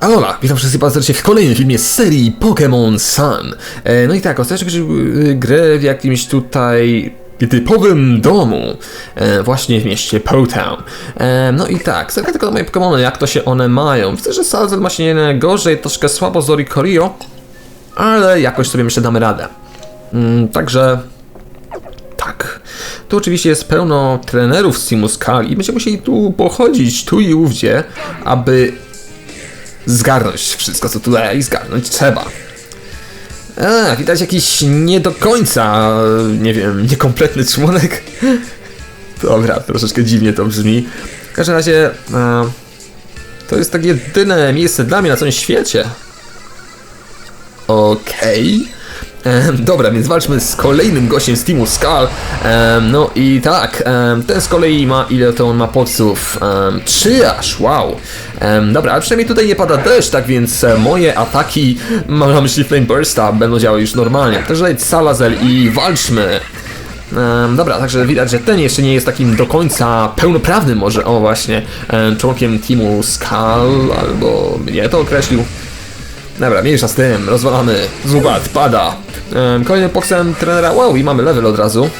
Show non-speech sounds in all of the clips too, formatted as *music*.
Alola, witam wszystkich bardzo serdecznie w kolejnym filmie z serii Pokémon Sun. E, no i tak, ostatnio grę, grę w jakimś tutaj typowym domu, e, właśnie w mieście Powtown. E, no i tak, zagraj tylko na moje Pokémony, jak to się one mają. Widzę, że Salazar ma się nie najgorzej, troszkę słabo z Oricorio, ale jakoś sobie myślę damy radę. Mm, także tak. Tu oczywiście jest pełno trenerów z Teamu Skal i będziemy musieli tu pochodzić tu i ówdzie, aby zgarnąć wszystko, co tutaj zgarnąć trzeba. A, widać jakiś nie do końca, nie wiem, niekompletny członek. *laughs* Dobra, troszeczkę dziwnie to brzmi. W każdym razie, e, to jest tak jedyne miejsce dla mnie na całym świecie. Okej. Dobra, więc walczmy z kolejnym gościem z Teamu Skull. Em, no i tak, ten z kolei ma, ile to on ma podców? Um, trzy aż, wow. Dobra, ale przynajmniej tutaj nie pada deszcz, tak więc e, moje ataki, mam na myśli Flame Bursta, będą działały już normalnie. Także leć Salazel i walczmy. Em, dobra, także widać, że ten jeszcze nie jest takim do końca pełnoprawnym może, o właśnie, em, członkiem Teamu Skull, albo mnie to określił. Dobra, mniejsza z tym, rozwalamy. Zubat, pada. Kolejnym boksem trenera, wow, i mamy level od razu.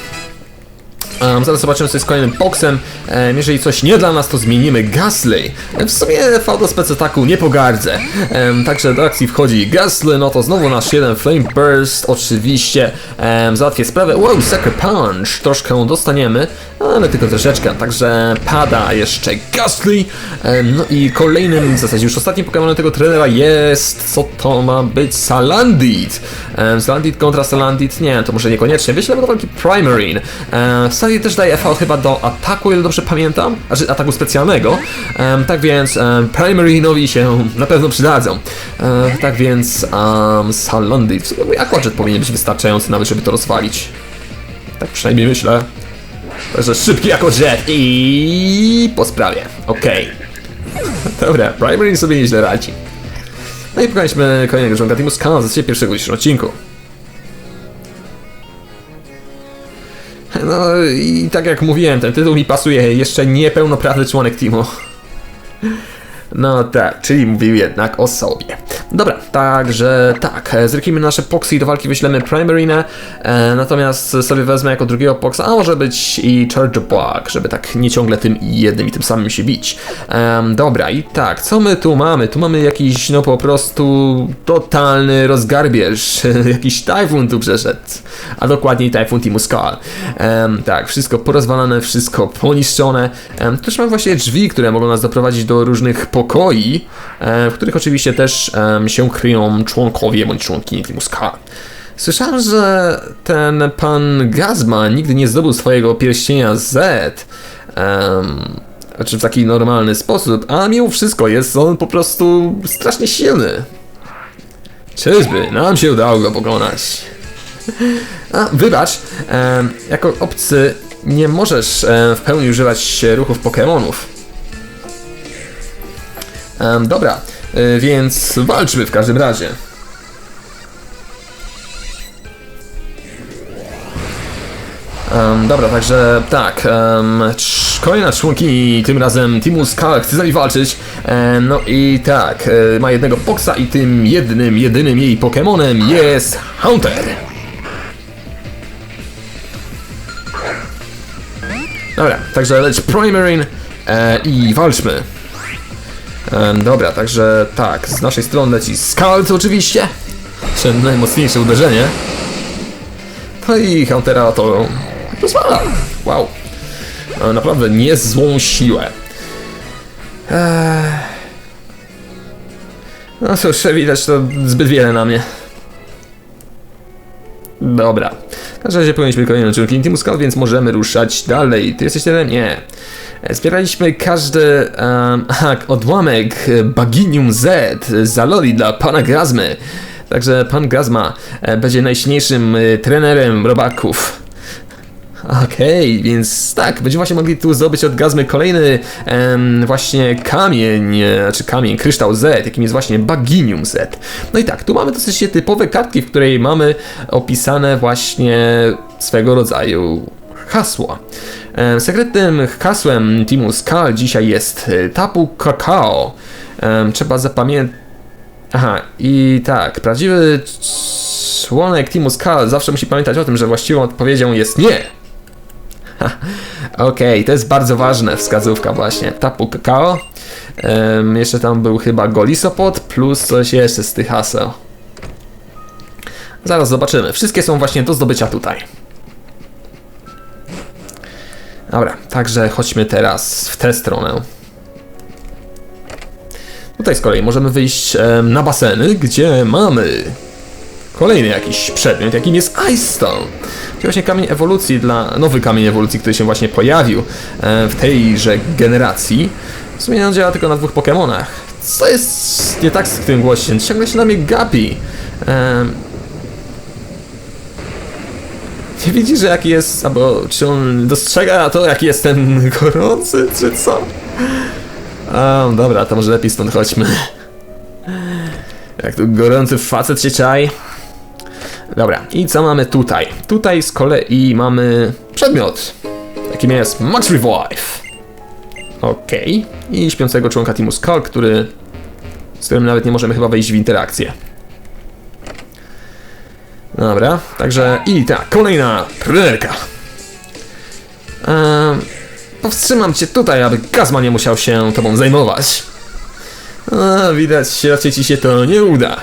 Um, zaraz zobaczymy co jest kolejnym boksem. Um, jeżeli coś nie dla nas, to zmienimy Gasly. W sumie V do specataku nie pogardzę. Um, także do akcji wchodzi Gasly, no to znowu nasz jeden Flame Burst, oczywiście. Um, załatwię sprawę. Wow, Sucker Punch, troszkę dostaniemy, ale tylko troszeczkę. Także pada jeszcze Gasly. Um, no i kolejnym, w zasadzie już ostatnim Pokémonem tego trenera jest, co to ma być? Salandit. Um, Salandit kontra Salandit, nie, to może niekoniecznie. Wyślemy do walki Primarine. Um, Salandit też daje FV chyba do ataku, ile dobrze pamiętam, znaczy ataku specjalnego. Um, tak więc um, Primarinowi się na pewno przydadzą. Um, tak więc um, Salandit, w sumie powinien być wystarczający nawet, żeby to rozwalić. Tak przynajmniej myślę. Także szybki jako jet i po sprawie. Okej. Dobra, Primarine sobie nieźle radzi. No i pokonaliśmy kolejnego członka Teamu z pierwszego dzisiejszego odcinku. No i tak jak mówiłem, ten tytuł mi pasuje jeszcze niepełnoprawny członek teamu. No tak, czyli mówił jednak o sobie. Dobra, także tak, e, zryknijmy nasze poksy i do walki wyślemy Primarinę, e, natomiast sobie wezmę jako drugiego poksa, a może być i Charge Block, żeby tak nie ciągle tym jednym i tym samym się bić. Em, dobra, i tak, co my tu mamy? Tu mamy jakiś, no po prostu totalny rozgarbierz, *laughs* jakiś Typhoon tu przeszedł, a dokładniej Typhoon Teamu Skull. Em, tak, wszystko porozwalane, wszystko poniszczone. Tu też mam właśnie drzwi, które mogą nas doprowadzić do różnych pokoi, e, w których oczywiście też em, się kryją członkowie bądź członkini Teamu Skull. Słyszałem, że ten pan Gazma nigdy nie zdobył swojego pierścienia Z. Um, znaczy w taki normalny sposób, a mimo wszystko jest on po prostu strasznie silny. Czyżby, nam się udało go pokonać. A, wybacz, em, jako obcy nie możesz em, w pełni używać ruchów Pokémonów. Dobra, więc walczmy w każdym razie. Em, dobra, także tak, um, kolejna członkini, tym razem Teamu Skull chce z nami walczyć. Em, no i tak, e, ma jednego boksa i tym jednym, jedynym jej Pokemonem jest Hunter. Dobra, także leć Primarine e, i walczmy. Dobra, także tak, z naszej strony leci Scald oczywiście. Nasze najmocniejsze uderzenie. No i Huntera to rozwala. Wow. Ma Naprawdę niezłą siłę. Eee... No cóż, widać to zbyt wiele na mnie. Dobra. W każdym razie powinniśmy kolejny członkiem Teamu Skull, więc możemy ruszać dalej. Ty jesteś jeden? Nie. Zbieraliśmy każdy um, *laughs* odłamek Baginium Z za loli dla pana Grazmy. Także pan Grazma e, będzie najsilniejszym e, trenerem robaków. *laughs* Okej, więc tak, będziemy właśnie mogli tu zdobyć od Gazmy kolejny em, właśnie kamień, e, znaczy kamień, kryształ Z, jakim jest właśnie Baginium Z. No i tak, tu mamy dosyć typowe kartki, w której mamy opisane właśnie swego rodzaju hasła. E, Sekretnym hasłem Teamu Skull dzisiaj jest e, Tapu Kakao. Em, Trzeba zapamiętać Aha, i tak, prawdziwy członek Teamu Skull zawsze musi pamiętać o tym, że właściwą odpowiedzią jest nie. Okej, to jest bardzo ważne, wskazówka właśnie. Tapu kakao. Em, jeszcze tam był chyba Golisopod plus coś jeszcze z tych haseł. Zaraz zobaczymy. Wszystkie są właśnie do zdobycia tutaj. Dobra, także chodźmy teraz w tę stronę. Tutaj z kolei możemy wyjść em, na baseny, gdzie mamy kolejny jakiś przedmiot, jakim jest Ice Stone. Czyli właśnie kamień ewolucji dla, nowy kamień ewolucji, który się właśnie pojawił e, w tejże generacji. W sumie on działa tylko na dwóch Pokémonach. Co jest nie tak z tym głosiem? Ciągle się na mnie gapi. Em, nie widzi, że jaki jest, albo czy on dostrzega to, jaki jestem gorący, czy co? A, dobra, to może lepiej stąd chodźmy. Jak tu gorący facet się czai. Dobra, i co mamy tutaj? Tutaj z kolei mamy przedmiot, jakim jest Max Revive. Okej. I śpiącego członka Teamu Skull, który... z którym nawet nie możemy chyba wejść w interakcję. Dobra, także i tak, kolejna prerka. Ehm, powstrzymam cię tutaj, aby Kazma nie musiał się tobą zajmować. A, widać, raczej ci się to nie uda.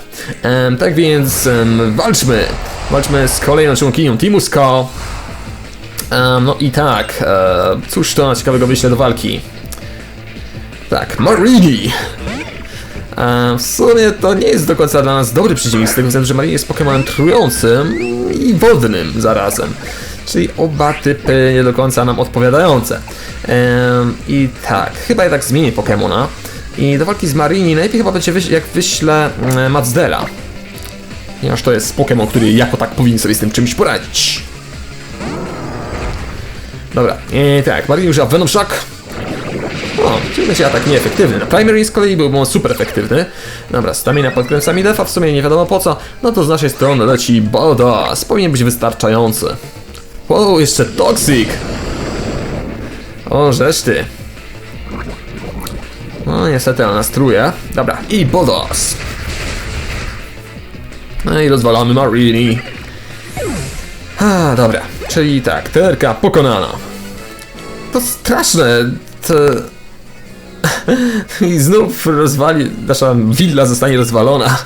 Em, tak więc em, walczmy. Walczmy z kolejną członkinią Teamu Skull. Em, no i tak, e, cóż to ciekawego wyślę do walki? Tak, Marini. E, w sumie to nie jest do końca dla nas dobry przeciwnik, z tego względu, że Marini jest Pokemonem trującym i wodnym zarazem. Czyli oba typy nie do końca nam odpowiadające. Em, I tak, chyba jednak zmienię Pokemona. I do walki z Marini najlepiej chyba będzie wyś- jak wyślę mm, Mazdela. Ponieważ to jest Pokémon, który jako tak powinien sobie z tym czymś poradzić. Dobra, i tak, Marini używa Venom Shock. O, czyli będzie atak nieefektywny. Na Primary z kolei był on super efektywny. Dobra, stamina pod kręcami defa, w sumie nie wiadomo po co. No to z naszej strony leci Bodas. Powinien być wystarczający. Wow, jeszcze Toxic. O, żeż ty. No niestety ona struje. Dobra, i Bodos. No i rozwalamy Marini. A, dobra, czyli tak, terka pokonana. To straszne, to... *laughs* I znów rozwali... Nasza willa zostanie rozwalona.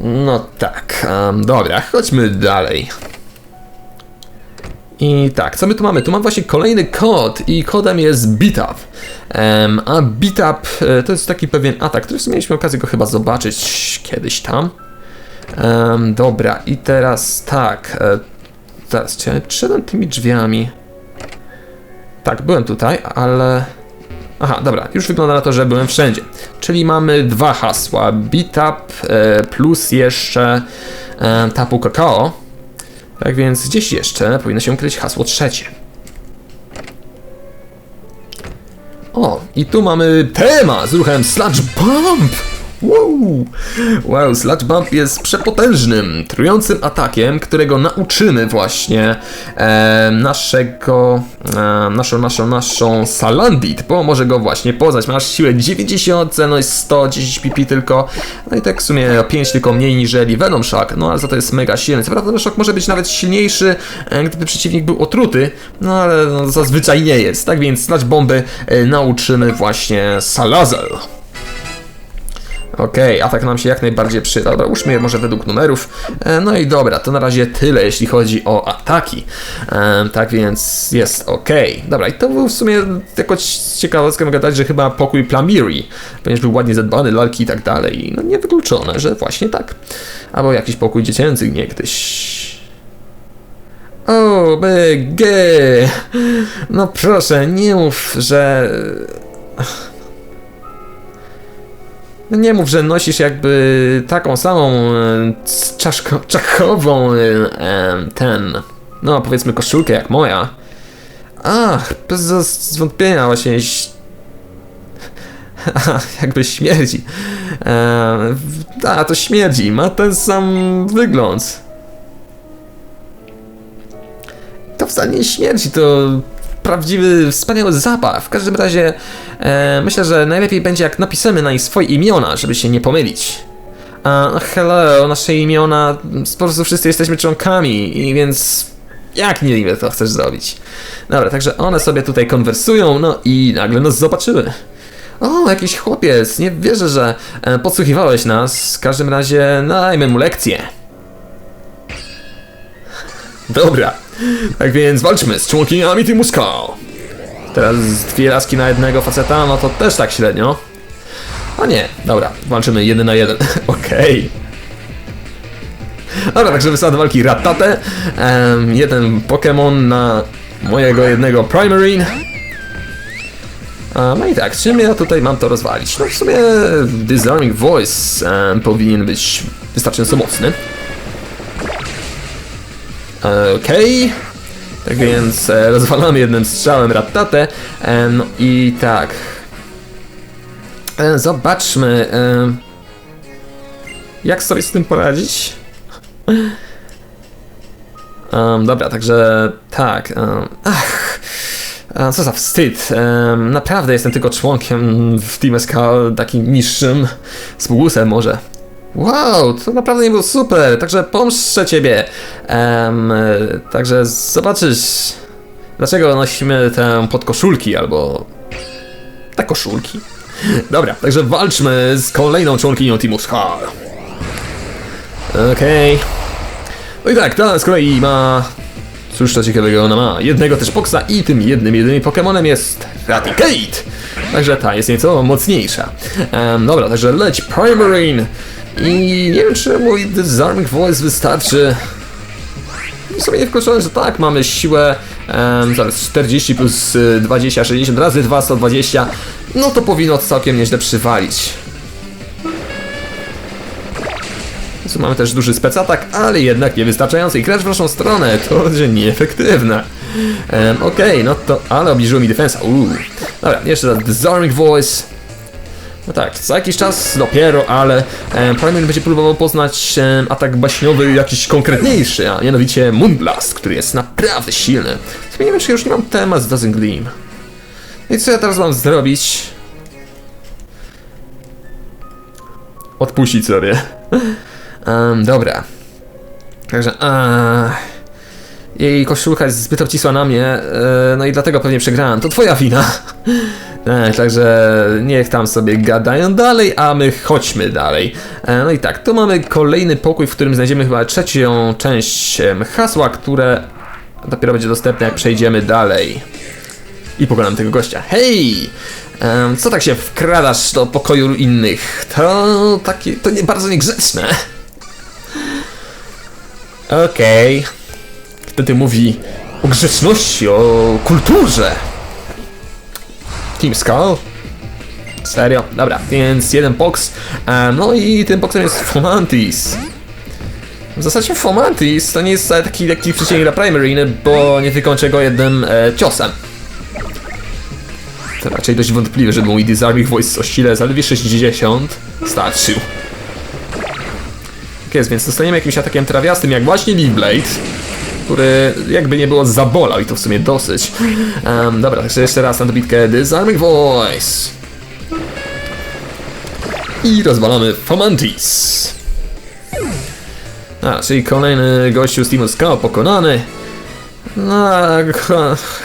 No tak, em, dobra, chodźmy dalej. I tak, co my tu mamy? Tu mam właśnie kolejny kod i kodem jest Beatup. Em, a Beatup e, to jest taki pewien atak, który w sumie mieliśmy okazję go chyba zobaczyć kiedyś tam. Em, dobra, i teraz tak. E, teraz czy tymi drzwiami? Tak, byłem tutaj, ale... Aha, dobra, już wygląda na to, że byłem wszędzie. Czyli mamy dwa hasła. Beatup e, plus jeszcze e, tapu kakao. Tak więc gdzieś jeszcze powinno się ukryć hasło trzecie. O, i tu mamy tema z ruchem Sludge Bump! Wow! wow, Sludge Bump jest przepotężnym, trującym atakiem, którego nauczymy właśnie e, naszego, e, naszą, naszą, naszą Salandit, bo może go właśnie poznać. Masz siłę 90, no jest 110 pp tylko, no i tak w sumie o 5 tylko mniej niżeli Venom Shock, no ale za to jest mega silny. Co prawda Venom może być nawet silniejszy, e, gdyby przeciwnik był otruty, no ale no, zazwyczaj nie jest. Tak więc Sludge Bomby e, nauczymy właśnie Salazel. Okej, atak nam się jak najbardziej przyda. Dobra, ułóżmy je może według numerów. E, No i dobra, to na razie tyle, jeśli chodzi o ataki. E, tak więc jest ok. Dobra, i to był w sumie jako ciekawostkę mogę dać, że chyba pokój Plamiri, ponieważ był ładnie zadbany, lalki i tak dalej. No niewykluczone, że właśnie tak. Albo jakiś pokój dziecięcy niegdyś. O, BG! No proszę, nie mów, że... No nie mów, że nosisz jakby taką samą e, czaszko, *laughs* czachową e, e, ten, no powiedzmy koszulkę jak moja. Ach, bez zwątpienia właśnie *laughs* jakby śmierdzi. E, a, to śmierdzi, ma ten sam wygląd. To wcale nie śmierdzi, to prawdziwy, wspaniały zabaw. W każdym razie e, myślę, że najlepiej będzie jak napiszemy na nich swoje imiona, żeby się nie pomylić. A, no hello, nasze imiona, po prostu wszyscy jesteśmy członkami, i więc jak nie niby to chcesz zrobić? Dobra, także one sobie tutaj konwersują, no i nagle nas zobaczyły. O, jakiś chłopiec, nie wierzę, że e, podsłuchiwałeś nas. W każdym razie dajmy mu lekcję. Dobra, tak więc walczmy z członkiniami Teamu Skull. Teraz dwie laski na jednego faceta, no to też tak średnio. A nie, dobra, walczymy jeden na jeden. *laughs* Okej. Dobra, także wysada walki Ratate. Em, jeden Pokémon na mojego jednego Primarine. No i tak, czym ja tutaj mam to rozwalić? No w sumie Disarming Voice em, powinien być wystarczająco mocny. Okej. Tak więc e, rozwalamy jednym strzałem Ratatę. No i tak. E, zobaczmy. E, jak sobie z tym poradzić? Um, dobra, także tak. Um, ach, co za wstyd. Em, naprawdę jestem tylko członkiem w Team SK takim niższym, z może. Wow, to naprawdę nie było super, także pomszczę ciebie. E, także zobaczysz, dlaczego nosimy tę podkoszulki albo te koszulki. Dobra, także walczmy z kolejną członkinią Teamu Skull. Okej. No i tak, ta z kolei ma... Cóż to ciekawego ona ma? Jednego też Poxa i tym jednym, jedynym Pokemonem jest Raticate. Także ta jest nieco mocniejsza. Em, dobra, także leć Primarine. I nie wiem, czy mój Disarming Voice wystarczy. W sumie nie wkroczyłem, że tak, mamy siłę em, zaraz 40 plus y, 20, 60 razy 2, 120. No to powinno całkiem nieźle przywalić. Tu mamy też duży specatak, ale jednak niewystarczający. I gracz w naszą stronę, to będzie nieefektywne. Um, Okej, no to, ale obniżyło mi defensa. Uuu. Dobra, jeszcze raz Disarming Voice. No tak, za jakiś czas dopiero, ale Primarine będzie próbował poznać um, atak baśniowy jakiś konkretniejszy, a mianowicie Moonblast, który jest naprawdę silny. Wiem, czy już nie mam temat z Doesn't Gleam. I co ja teraz mam zrobić? Odpuścić sobie. *laughs* Um, dobra. Także, jej koszulka jest zbyt obcisła na mnie, e, no i dlatego pewnie przegrałem. To twoja wina. *laughs* E, także niech tam sobie gadają dalej, a my chodźmy dalej. E, no i tak, tu mamy kolejny pokój, w którym znajdziemy chyba trzecią część hasła, które dopiero będzie dostępne, jak przejdziemy dalej. I pokonam tego gościa. Hej! Co tak się wkradasz do pokoju innych? To takie, to nie bardzo niegrzeczne. Okej. Wtedy mówi o grzeczności, o kulturze. Skull? Serio? Dobra, więc jeden box. E, no i tym boxem jest Fomantis. W zasadzie Fomantis to nie jest taki lekki przeciwnik dla Primarine, bo nie wykończę go jednym e, ciosem. To raczej dość wątpliwe, żeby mój Disarming Voice o sile zaledwie 60 starczył. Tak jest, więc dostaniemy jakimś atakiem trawiastym, jak właśnie Leaf Blade, który jakby nie było zabolał i to w sumie dosyć. Um, dobra, także jeszcze raz na dobitkę Disarming Voice. I rozwalamy Fomantis. A, czyli kolejny gościu z Teamu pokonany. No,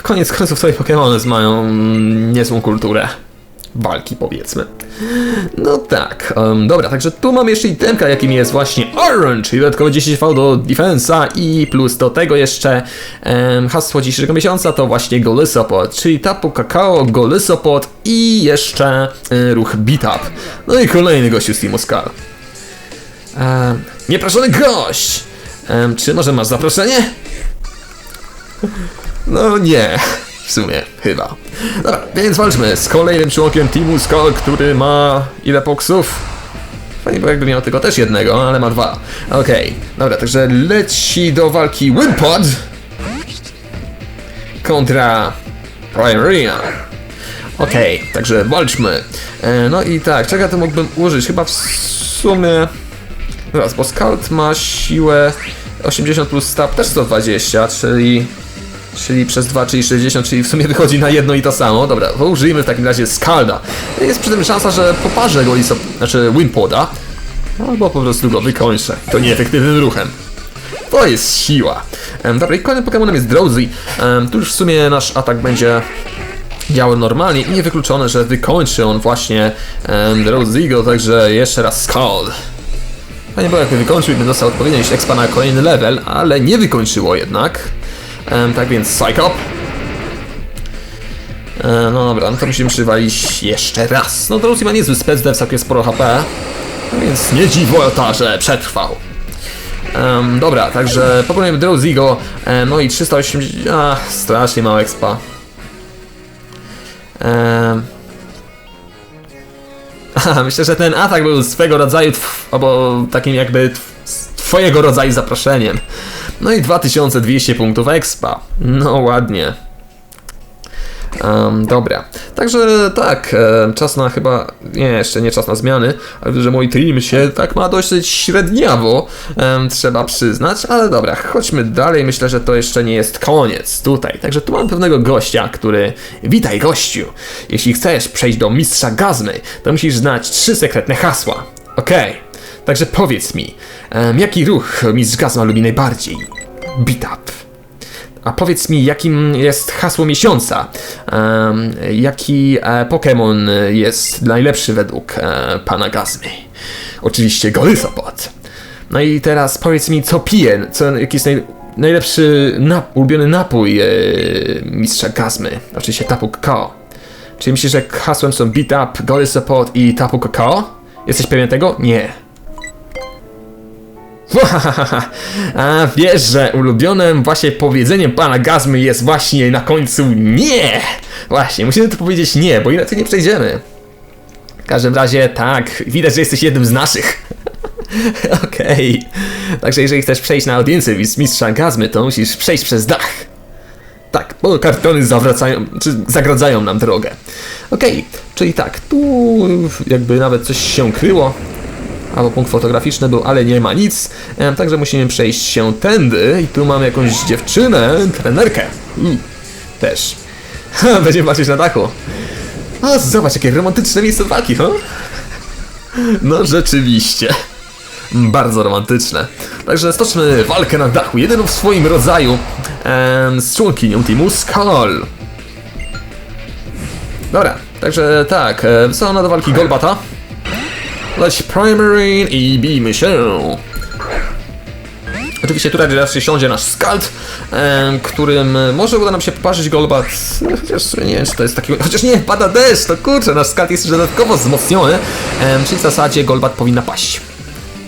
koniec końców twoje Pokémony mają niezłą kulturę. Walki powiedzmy. No tak, em, dobra, także tu mamy jeszcze itemka, jakim jest właśnie Orange, czyli dodatkowo 10V do defensa i plus do tego jeszcze um, hasło dzisiejszego miesiąca to właśnie Golysopod, czyli tapu kakao, Golysopod i jeszcze y, ruch Beat Up. No i kolejny gościu z Team Oscar. Um, nieproszony gość! Um, czy może masz zaproszenie? No nie, w sumie, chyba. Dobra, więc walczmy z kolejnym członkiem Teamu Skull, który ma ile poksów? Fajnie, bo jakby miał tylko też jednego, ale ma dwa. Okej, dobra, także leci do walki Wimpod kontra Primarina. Okej, także walczmy. E, no i tak, czego ja tu mógłbym użyć? Chyba w sumie... Zaraz, bo Scout ma siłę 80 plus stab też 120, czyli Czyli przez 2, czyli 60, czyli w sumie wychodzi na jedno i to samo. Dobra, użyjmy w takim razie Skalda. Jest przy tym szansa, że poparzę go i so, znaczy Wimpoda. Albo po prostu go wykończę. To nieefektywnym ruchem. To jest siła. Em, dobra, i kolejnym Pokemonem jest Drowsy. Em, tu już w sumie nasz atak będzie działał normalnie i niewykluczone, że wykończy on właśnie um, Drowsy'ego, także jeszcze raz Scald. Fajnie było jakby wykończył i by dostał odpowiednią expa na kolejny level, ale nie wykończyło jednak. Tak więc Psychop. E, no dobra, no to musimy przywalić jeszcze raz. No Drowsy ma niezły spec dev, całkiem sporo HP. No więc nie dziwota, że przetrwał. Em, dobra, także pokonujemy Drowsy'ego, e, no i 380... A, strasznie mało expa. *laughs* Aha, myślę, że ten atak był swego rodzaju, albo takim jakby twojego rodzaju zaproszeniem. No i 2200 punktów expa. No ładnie. Em, dobra, także tak, e, czas na chyba, nie, jeszcze nie czas na zmiany, ale że mój team się tak ma dosyć średniawo, trzeba przyznać, ale dobra, chodźmy dalej, myślę, że to jeszcze nie jest koniec tutaj, także tu mam pewnego gościa, który, witaj gościu, jeśli chcesz przejść do mistrza Gazmy, to musisz znać trzy sekretne hasła, okej, także powiedz mi, em, jaki ruch mistrz Gazma lubi najbardziej? Beat up. A powiedz mi, jakim jest hasło miesiąca? Em, jaki e, Pokémon jest najlepszy według e, pana Gazmy? Oczywiście Golysopod. No i teraz powiedz mi, co pije, co, jaki jest naj, najlepszy nap, ulubiony napój e, mistrza Gazmy? Oczywiście Tapu Kakao. Czy myślisz, że hasłem są Beat Up, Golysopod i Tapu Kakao? Jesteś pewien tego? Nie. *laughs* A wiesz, że ulubionym właśnie powiedzeniem pana Gazmy jest właśnie na końcu nie! Właśnie, musimy to powiedzieć nie, bo inaczej nie przejdziemy. W każdym razie tak, widać, że jesteś jednym z naszych. *laughs* Okej. Także jeżeli chcesz przejść na audiencję mistrza Gazmy, to musisz przejść przez dach. Tak, bo kartony zawracają, czy zagradzają nam drogę. Okej, czyli tak, tu jakby nawet coś się kryło, albo punkt fotograficzny był, ale nie ma nic, także musimy przejść się tędy i tu mamy jakąś dziewczynę, trenerkę. Mm, też. *laughs* Będziemy patrzeć na dachu. A zobacz, jakie romantyczne miejsce walki, huh? No rzeczywiście. Bardzo romantyczne. Także stoczmy walkę na dachu, jedyną w swoim rodzaju em, z członkinią teamu Skull. Dobra, także tak, e, wysyłam do walki Golbata. Leć Primarine i bijmy się. Oczywiście tutaj raczej siądzie nasz Skald, em, którym może uda nam się poparzyć Golbat, chociaż nie wiem czy to jest taki... Chociaż nie, pada deszcz, to kurczę, nasz Skald jest już dodatkowo wzmocniony, em, czyli w zasadzie Golbat powinna paść.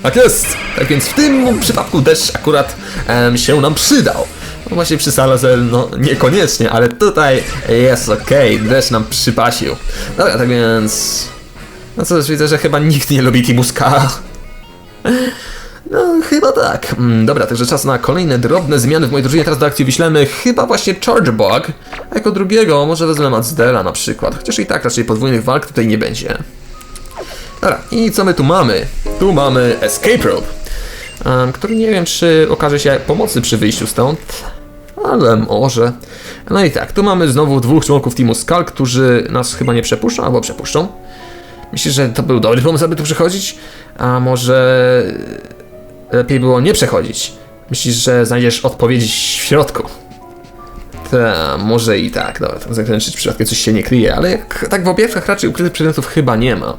Tak jest! Tak więc w tym przypadku deszcz akurat się nam przydał. No właśnie przy Salazel, no niekoniecznie, ale tutaj jest okej, deszcz nam przypasił. Dobra, tak więc... No cóż, widzę, że chyba nikt nie lubi Kimuska. No, chyba tak. Mm, dobra, także czas na kolejne drobne zmiany w mojej drużynie. Teraz do akcji wyślemy chyba właśnie Charge Bug. A jako drugiego może wezmę Mazdela na przykład. Chociaż i tak raczej podwójnych walk tutaj nie będzie. Dobra, i co my tu mamy? Tu mamy Escape Rope, który nie wiem, czy okaże się pomocy przy wyjściu stąd, ale może. No i tak, tu mamy znowu dwóch członków Teamu Skull, którzy nas chyba nie przepuszczą, albo przepuszczą. Myślisz, że to był dobry pomysł, aby tu przechodzić? A może lepiej było nie przechodzić? Myślisz, że znajdziesz odpowiedzi w środku? Ta, może i tak, dobra, tam zakręcić przypadkiem coś się nie kryje, ale jak, tak w obiektach raczej ukrytych przedmiotów chyba nie ma.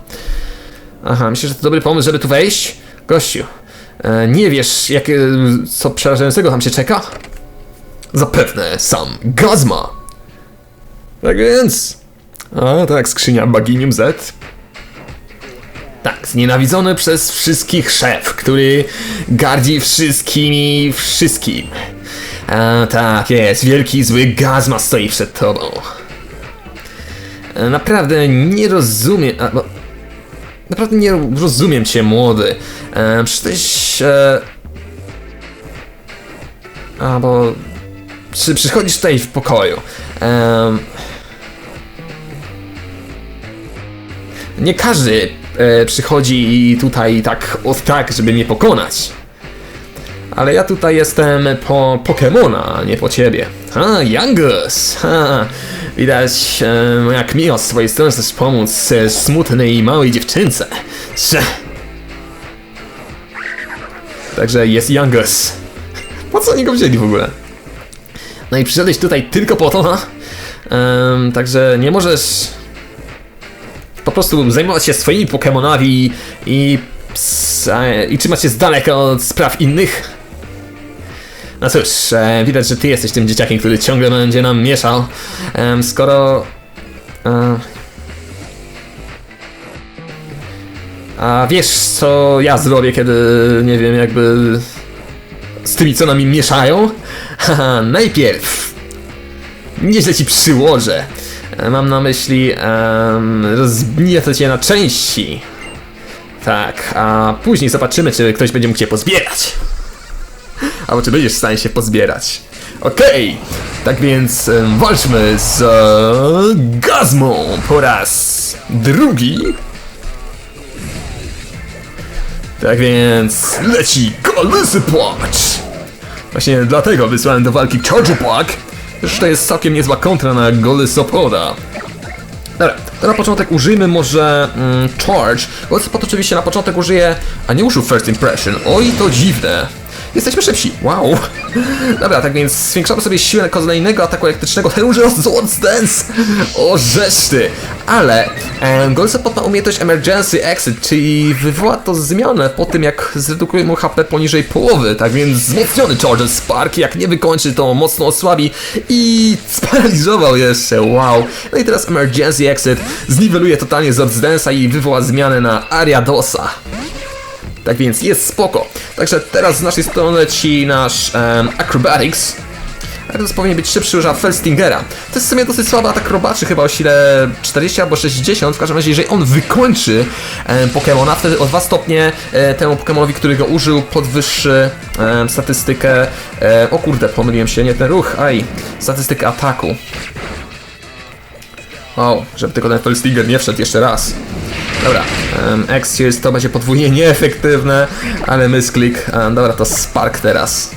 Aha, myślisz, że to dobry pomysł, żeby tu wejść? Gościu, e, nie wiesz, jak, e, co przerażającego tam się czeka? Zapewne sam Gazma. Tak więc... A tak, skrzynia Baginium Z. Tak, znienawidzony przez wszystkich szef, który gardzi wszystkimi wszystkim. A tak jest, wielki zły Gazma stoi przed tobą. E, Naprawdę nie rozumiem. A, bo, naprawdę nie rozumiem cię, młody. E, przecież. E, a bo. Czy przychodzisz tutaj w pokoju? Em, nie każdy e, przychodzi tutaj tak od tak, żeby mnie pokonać. Ale ja tutaj jestem po Pokemona, a nie po ciebie. A, Youngus! Ha, widać, e, jak miło z twojej strony chcesz pomóc e, smutnej małej dziewczynce. Sze. Także jest Youngus. Po co oni go wzięli w ogóle? No i przyszedłeś tutaj tylko po to, także nie możesz po prostu zajmować się swoimi Pokemonami i, e, i trzymać się z daleka od spraw innych. No cóż, e, widać, że ty jesteś tym dzieciakiem, który ciągle będzie nam mieszał. Em, skoro. E, a wiesz, co ja zrobię, kiedy nie wiem, jakby. z tymi, co nami mieszają? *laughs* Haha, najpierw. Nieźle ci przyłożę. Mam na myśli. Um, rozbnietę cię na części. Tak, a później zobaczymy, czy ktoś będzie mógł cię pozbierać. Albo czy będziesz w stanie się pozbierać. Okej, tak więc em, walczmy z e, Gazmą po raz drugi. Tak więc leci kolesy płacz. Właśnie dlatego wysłałem do walki Charger Płak. Zresztą to jest całkiem niezła kontra na Golysopoda. Dobra, to na początek użyjmy może mm, Charge. Golysopod oczywiście na początek użyje, a nie użył First Impression. Oj, to dziwne. Jesteśmy szybsi, wow. Dobra, tak więc zwiększamy sobie siłę kolejnego ataku elektrycznego, użył Swords Dance. O, rzeszty. Ale em, Golysopod ma umiejętność Emergency Exit, czyli wywoła to zmianę po tym, jak zredukuje mu HP poniżej połowy. Tak więc wzmocniony Charger Spark, jak nie wykończy, to mocno osłabi i sparaliżował jeszcze, wow. No i teraz Emergency Exit zniweluje totalnie Swords Dance'a i wywoła zmianę na Ariadosa. Tak więc jest spoko. Także teraz z naszej strony leci nasz em, Acrobatics. Ariados powinien być szybszy już Felstingera. To jest w sumie dosyć słaby atak chyba o sile 40 albo 60. W każdym razie, jeżeli on wykończy em, Pokemona, wtedy o 2 stopnie e, temu Pokemonowi, który go użył, podwyższy em, statystykę. E, o kurde, pomyliłem się, nie ten ruch, aj. Statystykę ataku. O, żeby tylko ten Felstinger nie wszedł jeszcze raz. Dobra, um, X-Series to będzie podwójnie nieefektywne, ale misklik. Um, dobra, to Spark teraz.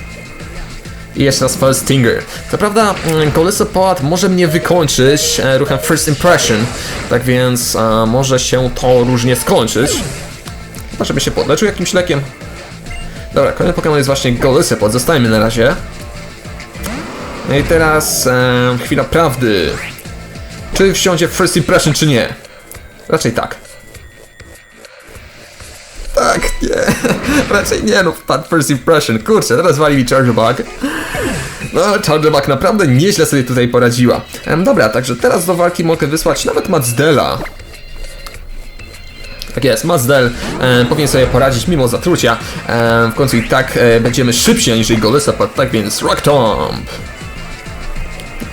I jeszcze raz First Stinger. Co prawda, mm, Colosopod może mnie wykończyć e, ruchem First Impression, tak więc e, może się to różnie skończyć. Chyba, żeby się podleczył jakimś lekiem. Dobra, kolejny Pokémon jest właśnie Golisopod, zostajemy na razie. No i teraz e, chwila prawdy. Czy wsiądzie First Impression, czy nie? Raczej tak. Tak, nie. Raczej nie, no wpadł First Impression. Kurczę, teraz wali mi Chargeback. No, Chargeback naprawdę nieźle sobie tutaj poradziła. Em, dobra, także teraz do walki mogę wysłać nawet Mazdela. Tak jest, Mazdel e, powinien sobie poradzić mimo zatrucia. E, w końcu i tak e, będziemy szybsi aniżeli Golysopod, tak więc Rock Tomb.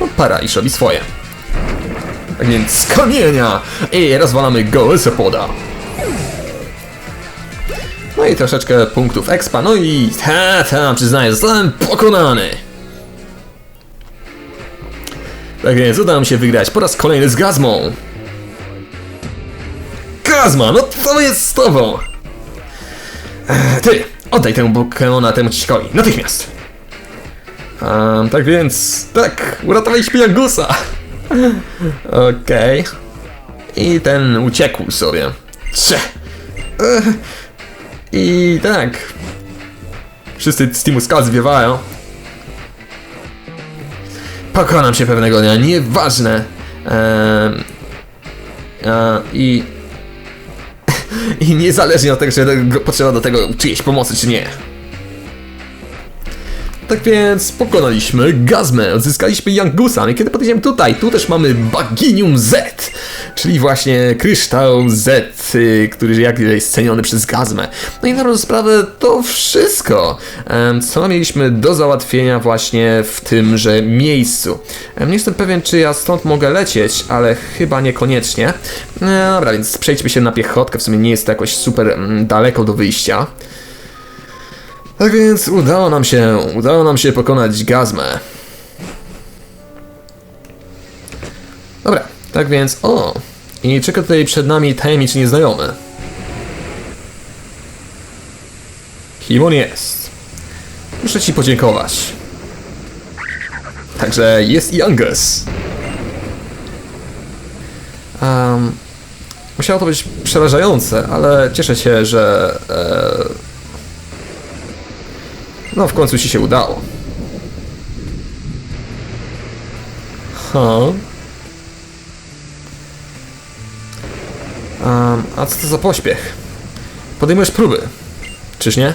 No, para iż robi swoje. Tak więc z kamienia i rozwalamy Golysopoda. No i troszeczkę punktów expa, no i ta, ta, przyznaję, zostałem pokonany. Tak więc udało mi się wygrać po raz kolejny z Gazmą. Gazma, no co jest z tobą? Ty, oddaj temu Pokemona temu ciśkowi, natychmiast. Um, tak więc, tak, uratowaliśmy Jangusa. Okej. I ten uciekł sobie. Cze. I tak. Wszyscy z Teamu zwiewają. Pokonam się pewnego dnia, nieważne. Ehm, I... *laughs* I niezależnie od tego, czy potrzeba do tego czyjejś pomocy, czy nie. Tak więc pokonaliśmy Gazmę, odzyskaliśmy Yangusa, i kiedy podejdziemy tutaj, tu też mamy Baginium Z, czyli właśnie kryształ Z, y, który jak jest ceniony przez Gazmę. No i na dobrą sprawę to wszystko, co mieliśmy do załatwienia właśnie w tymże miejscu. Nie jestem pewien, czy ja stąd mogę lecieć, ale chyba niekoniecznie. No dobra, więc przejdźmy się na piechotkę, w sumie nie jest to jakoś super mm, daleko do wyjścia. Tak więc udało nam się, udało nam się pokonać Gazmę. Dobra, tak więc, o! I czeka tutaj przed nami tajemniczy nieznajomy. Kim on jest? Muszę ci podziękować. Także jest i Angus. Um, musiało to być przerażające, ale cieszę się, że. E, no, w końcu ci się udało. Ha. Um, a co to za pośpiech? Podejmujesz próby, czyż nie?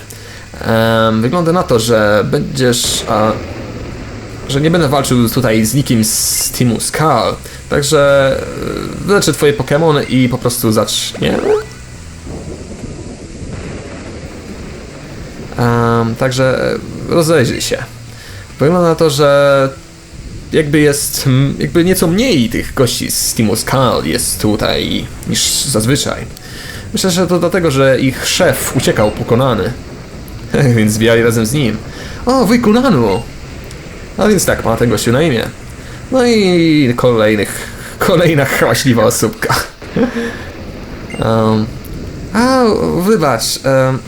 Em, wygląda na to, że będziesz. A, że nie będę walczył tutaj z nikim z teamu Skull. Także e, wyleczę twoje Pokémony i po prostu zaczniemy. Um, także e, rozejrzyj się. Wygląda na to, że jakby jest, jakby nieco mniej tych gości z Teamu Skull jest tutaj niż zazwyczaj. Myślę, że to dlatego, że ich szef uciekał pokonany. *laughs* więc zbijali razem z nim. O, wujku! A więc tak, ma ten gościu na imię. No i kolejnych, *laughs* kolejna hałaśliwa osóbka. *laughs* Um, a, wybacz. Um,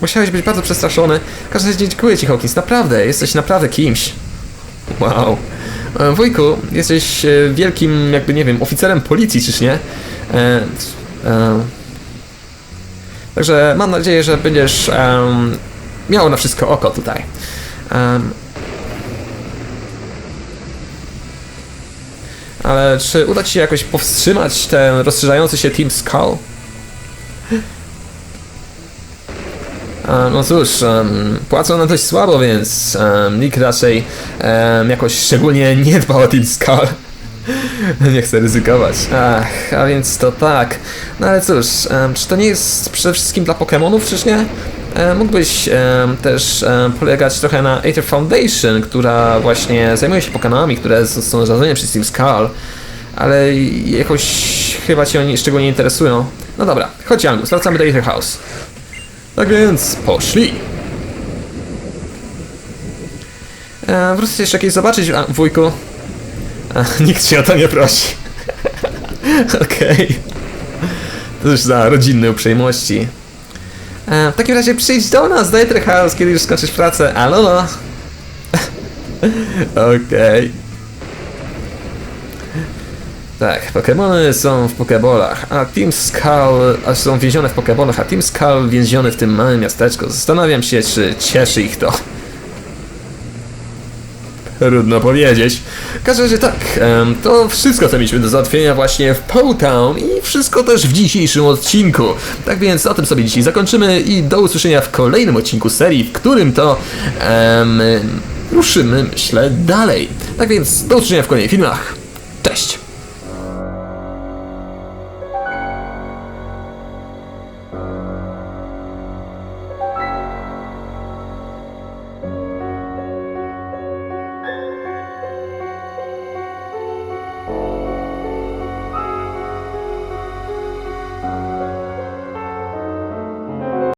musiałeś być bardzo przestraszony. W każdym dziękuję ci, Hawkins. Naprawdę, jesteś naprawdę kimś. Wow. E, Wujku, jesteś e, wielkim, jakby nie wiem, oficerem policji, czyż nie? E, e, także mam nadzieję, że będziesz miał na wszystko oko tutaj. Ale czy uda ci się jakoś powstrzymać ten rozszerzający się Team Skull? No cóż, płacą nam dość słabo, więc nikt raczej jakoś szczególnie nie dba o Team Skull. *laughs* nie chcę ryzykować. Ach, a więc to tak. No ale cóż, czy to nie jest przede wszystkim dla Pokémonów, czyż nie? E, Mógłbyś też polegać trochę na Aether Foundation, która właśnie zajmuje się Pokémonami, które są zarządzane przez Team Skull, ale jakoś chyba cię oni szczególnie interesują. No dobra, chodź Angus, wracamy do Aether House. Tak więc poszli. E, wrócę jeszcze jakieś zobaczyć, a, wujku. A, *laughs* nikt cię o to nie prosi. *laughs* Okej. To już za rodzinne uprzejmości. E, w takim razie przyjdź do nas, Ether House, kiedy już skończysz pracę. Alolo. *laughs* Okej. Tak, Pokémony są w Pokébolach, a Team Skull a są więzione w Pokébolach, a Team Skull więziony w tym małym miasteczku. Zastanawiam się, czy cieszy ich to. Trudno powiedzieć. W każdym razie tak, to wszystko co mieliśmy do załatwienia właśnie w Powtown i wszystko też w dzisiejszym odcinku. Tak więc na tym sobie dzisiaj zakończymy i do usłyszenia w kolejnym odcinku serii, w którym to ruszymy, myślę, dalej. Tak więc do usłyszenia w kolejnych filmach.